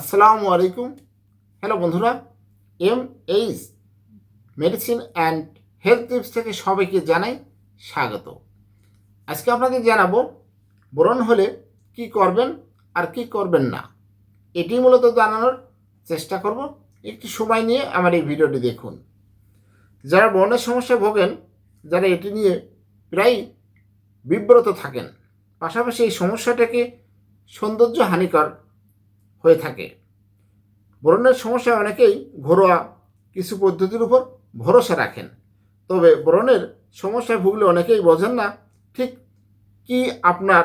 আসসালামু আলাইকুম। হ্যালো বন্ধুরা, M H medicine and health tips থেকে সবাইকে জানাই স্বাগত। আজকে আপনাদের জানাব, ব্রণ হলে কি করবেন আর কি করবেন না। এটি মূলত জানানোর চেষ্টা করব। একটু সময় নিয়ে আমার এই ভিডিওটি দেখুন। যারা ব্রণের সমস্যায় ভোগেন, যারা এটি নিয়ে প্রায় বিব্রত থাকেন, পাশাপাশি এই সমস্যাটাকে সৌন্দর্য হানিকর হয়ে থাকে। ব্রণের সমস্যায় অনেকেই ঘরোয়া কিছু পদ্ধতির উপর ভরসা রাখেন। তবে ব্রণের সমস্যায় ভুগলে অনেকেই বোঝেন না ঠিক কি আপনার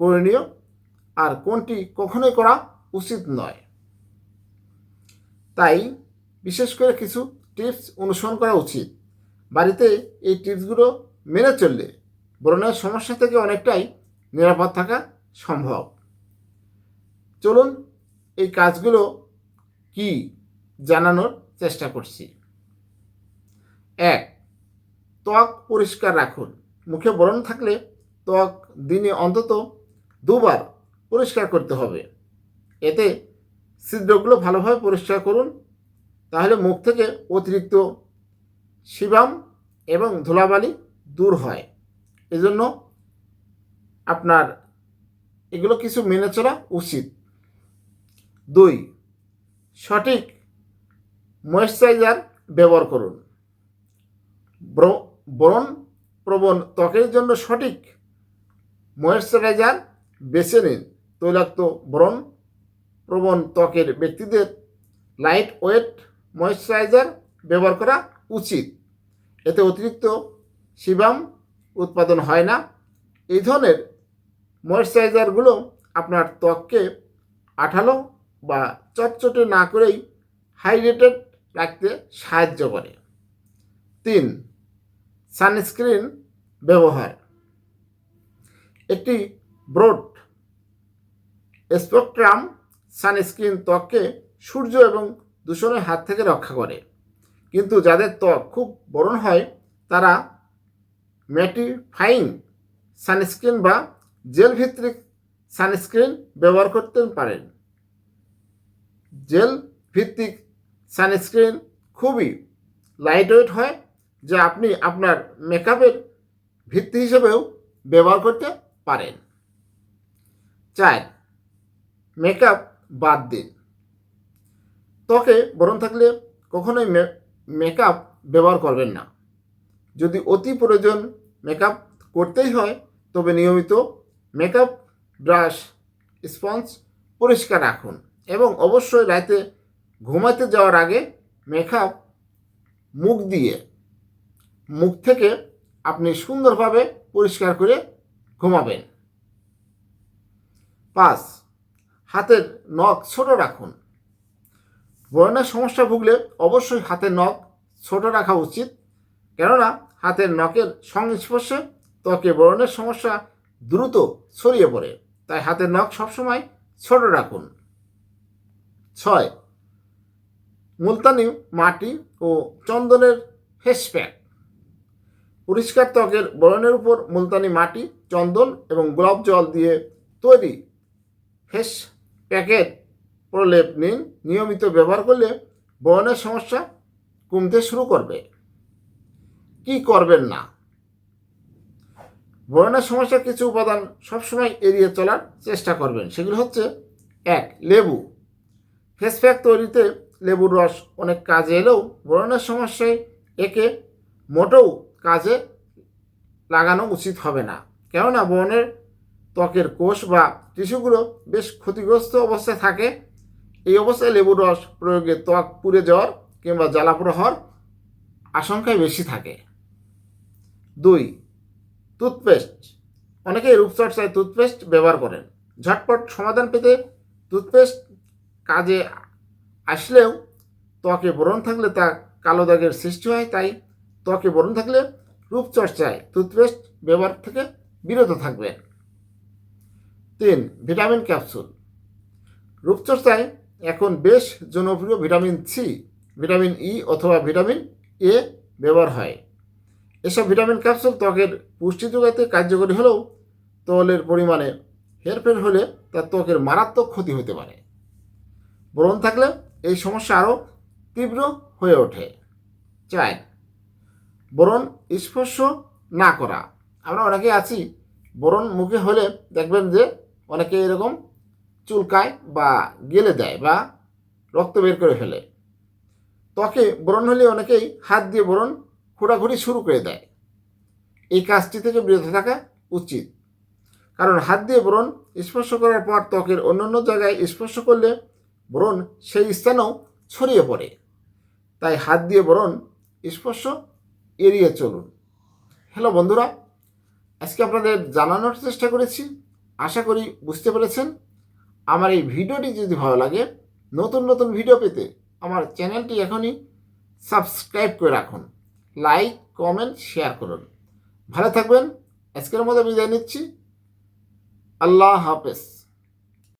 করণীয় আর কোনটি কখনোই করা উচিত নয়। তাই বিশেষ করে কিছু টিপস অনুসরণ করা উচিত। বাড়িতে এই টিপসগুলো মেনে চললে ব্রণের সমস্যা থেকে অনেকটাই নিরাপদ থাকা সম্ভব। চলুন এই কাজগুলো কি জানানোর চেষ্টা করছি। এক, ত্বক পরিষ্কার রাখুন। মুখে ব্রণ থাকলে ত্বক দিনে অন্তত দুবার পরিষ্কার করতে হবে। এতে ছিদ্রগুলো ভালোভাবে পরিষ্কার করুন। তাহলে মুখ থেকে অতিরিক্ত শিবাম এবং ধুলাবালি দূর হয়। এজন্য আপনার এগুলো কিছু মেনে চলা উচিত। দুই, সঠিক ময়েশ্চারাইজার ব্যবহার করুন। ব্র- ব্রণ প্রবণ ত্বকের জন্য সঠিক ময়েশ্চারাইজার বেছে নিন। তৈলাক্ত ব্রণ প্রবণ ত্বকের ব্যক্তিদের লাইট ওয়েট ময়েশ্চারাইজার ব্যবহার করা উচিত। এতে অতিরিক্ত শিবাম উৎপাদন হয় না। এই ধরনের ময়েশ্চারাইজারগুলো আপনার ত্বককে আঠালো বা চটচটে না করেই হাইড্রেটেড রাখতে সাহায্য করে। তিন সানস্ক্রিন ব্যবহার। একটি ব্রড স্পেকট্রাম সানস্ক্রিন ত্বককে সূর্য এবং দূষণের হাত থেকে রক্ষা করে। কিন্তু যাদের ত্বক খুব বরণ হয়, তারা ম্যাটিফাইং সানস্ক্রিন বা জেল ভিত্তিক সানস্ক্রিন ব্যবহার করতে পারেন। জেল ভিত্তিক সানস্ক্রিন খুবই লাইটওয়েট হয়, যা আপনি আপনার মেকআপের ভিত্তি হিসেবেও ব্যবহার করতে পারেন। চার, মেকআপ বাদ দিন। ত্বকে বরণ থাকলে কখনোই মেকআপ ব্যবহার করবেন না। যদি অতি প্রয়োজন মেকআপ করতেই হয়, তবে নিয়মিত মেকআপ ব্রাশ, স্পঞ্জ পরিষ্কার রাখুন। এবং অবশ্যই রাতে ঘুমাতে যাওয়ার আগে মেকআপ মুখ দিয়ে, মুখ থেকে আপনি সুন্দরভাবে পরিষ্কার করে ঘুমাবেন। পাঁচ, হাতের নখ ছোট রাখুন। ব্রণের সমস্যা ভুগলে অবশ্যই হাতের নখ ছোট রাখা উচিত, কেননা হাতের নখের সংস্পর্শে ত্বকে ব্রণের সমস্যা দ্রুত ছড়িয়ে পড়ে। তাই হাতের নখ সবসময় ছোট রাখুন। ছয়। মুলতানি, মাটি ও চন্দনের ফেস প্যাক পরিষ্কার ত্বকের বরণের উপর মুলতানি, মাটি, চন্দন এবং গোলাপ জল দিয়ে তৈরি ফেস প্যাকের প্রলেপ নিন। নিয়মিত ব্যবহার করলে বরণের সমস্যা কমতে শুরু করবে। কি করবেন না? বরণের সমস্যার কিছু উপাদান সবসময় এড়িয়ে চলার চেষ্টা করবেন। সেগুলো হচ্ছে, এক, লেবু। ফেস প্যাক তৈরিতে লেবুর রস অনেক কাজে এলেও ব্রণের সমস্যায় একে মোটেও কাজে লাগানো উচিত হবে না। কেননা ব্রণের ত্বকের কোষ বা টিস্যুগুলো বেশ ক্ষতিগ্রস্ত অবস্থায় থাকে। এই অবস্থায় লেবুর রস প্রয়োগে ত্বক পুড়ে যাওয়ার কিংবা জ্বালাপোড়া হওয়ার আশঙ্কাই বেশি থাকে। দুই, টুথপেস্ট। অনেকেই রূপচর্চায় টুথপেস্ট ব্যবহার করেন। ঝটপট সমাধান পেতে টুথপেস্ট কাজে আসলেও ত্বকে বরণ থাকলে তা কালো দাগের সৃষ্টি হয়, তাই ত্বকে বরণ থাকলে রূপচর্চায় টুথপেস্ট ব্যবহার থেকে বিরত থাকবেন তিন, ভিটামিন ক্যাপসুল। রূপচর্চায় এখন বেশ জনপ্রিয় ভিটামিন সি ভিটামিন ই অথবা ভিটামিন এ ব্যবহার হয়। এসব ভিটামিন ক্যাপসুল ত্বকের পুষ্টি যোগাতে কার্যকরী হলেও তরলের পরিমাণে হেরফের হলে তা ত্বকের মারাত্মক ক্ষতি হতে পারে। ব্রণ থাকলে এই সমস্যা আরও তীব্র হয়ে ওঠে। চার, ব্রণ স্পর্শ না করা। আমরা অনেকে আছি, ব্রণ মুখে হলে দেখবেন যে অনেকে এরকম চুলকায় বা গেলে দেয় বা রক্ত বের করে ফেলে। ত্বকে ব্রণ হলে অনেকেই হাত দিয়ে ব্রণ ঘোরাঘুরি শুরু করে দেয়। এই কাজটি থেকে বিরত থাকা উচিত। কারণ হাত দিয়ে ব্রণ স্পর্শ করার পর ত্বকের অন্যান্য জায়গায় স্পর্শ করলে ব্রণ সেই স্থানেও ছড়িয়ে পড়ে। তাই হাত দিয়ে ব্রণ স্পর্শ এড়িয়ে চলুন। হ্যালো বন্ধুরা, আজকে আপনাদের জানানোর চেষ্টা করেছি। আশা করি বুঝতে পেরেছেন। আমার এই ভিডিওটি যদি ভালো লাগে, নতুন নতুন ভিডিও পেতে আমার চ্যানেলটি এখনই সাবস্ক্রাইব করে রাখুন। লাইক, কমেন্ট, শেয়ার করুন। ভালো থাকবেন। আজকের মতো বিদায় নিচ্ছি। আল্লাহ হাফেজ।